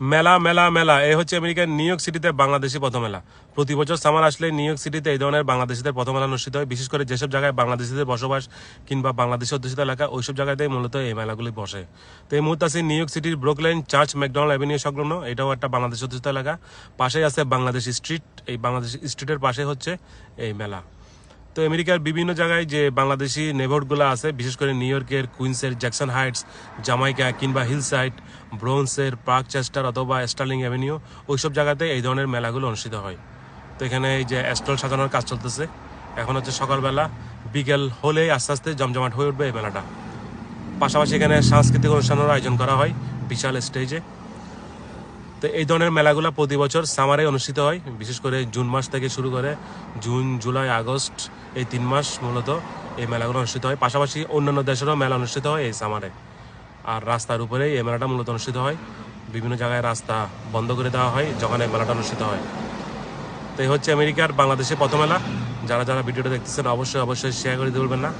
মেলা মেলা মেলা। এই হচ্ছে আমেরিকার নিউ ইয়র্ক সিটিতে বাংলাদেশি প্রথম মেলা। প্রতি বছর সামার আসলে নিউ ইয়র্ক সিটিতে এই ধরনের বাংলাদেশিদের প্রথম মেলা অনুষ্ঠিত হয়। বিশেষ করে যেসব জায়গায় বাংলাদেশিদের বসবাস কিংবা বাংলাদেশি অধ্যুষিত এলাকা, ওইসব জায়গাতেই মূলত এই মেলাগুলি বসে। তো এই মুহূর্তে আছে নিউ ইয়র্ক সিটির ব্রোকলাইন চার্চ, ম্যাকডোনাল্ড অ্যাভিনিউ সংলগ্ন। এটাও একটা বাংলাদেশ অধ্যুষিত এলাকা। পাশেই আছে বাংলাদেশ স্ট্রিট। এই বাংলাদেশ স্ট্রিটের পাশে হচ্ছে এই মেলা। তো আমেরিকার বিভিন্ন জায়গায় যে বাংলাদেশি নেভারহুডগুলো আছে, বিশেষ করে নিউ ইয়র্কের কুইন্সের, জ্যাকসন হাইটস জামাইকা কিংবা হিল সাইড ব্রোন্সের পার্ক চেস্টার অথবা স্টার্লিং অ্যাভিনিউ, ওইসব জায়গাতে এই ধরনের মেলাগুলো অনুষ্ঠিত হয়। তো এখানে এই যে স্টল সাজানোর কাজ চলতেছে। এখন হচ্ছে সকালবেলা, বিকেল হলে আস্তে আস্তে জমজমাট হয়ে উঠবে এই মেলাটা। পাশাপাশি এখানে সাংস্কৃতিক অনুষ্ঠানের আয়োজন করা হয় বিশাল স্টেজে। তো এই ধরনের মেলাগুলো প্রতি বছর সামারে অনুষ্ঠিত হয়, বিশেষ করে জুন মাস থেকে শুরু করে জুন, জুলাই, আগস্ট, এই তিন মাস মূলত এই মেলাগুলো অনুষ্ঠিত হয়। পাশাপাশি অন্যান্য দেশেরও মেলা অনুষ্ঠিত হয় এই সামারে। আর রাস্তার উপরে এই মেলাটা মূলত অনুষ্ঠিত হয়। বিভিন্ন জায়গায় রাস্তা বন্ধ করে দেওয়া হয়, যখন এই মেলাটা অনুষ্ঠিত হয়। তো এই হচ্ছে আমেরিকার বাংলাদেশের প্রথম মেলা। যারা যারা ভিডিওটা দেখতেছেন, অবশ্যই অবশ্যই শেয়ার করে বলবেন না।